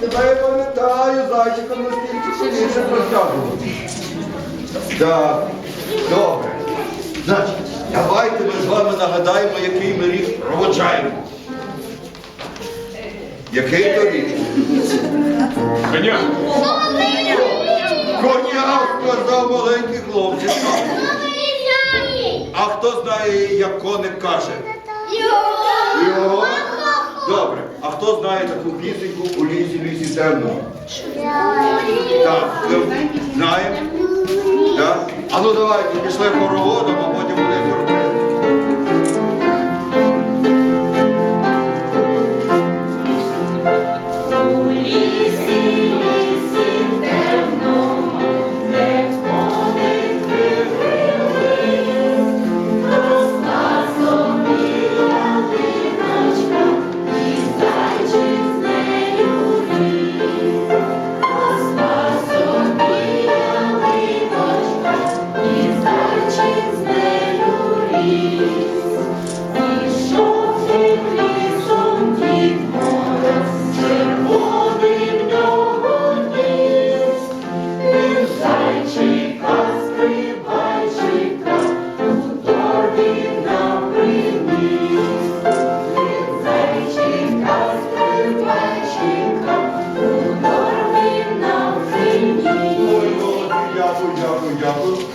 Тебе я пам'ятаю, зайчиком настільки ще протягував. Так, добре. Зайчик вами нагадаємо, який ми рік проводжаємо. Який то рік? Коня. Коня сказав маленький хлопчик. А хто знає, як коник каже? Його? Добре. А хто знає таку пісеньку у лісі, лісі темно? Так, знаємо? Так? А ну давайте пішли хороводом, Obrigado.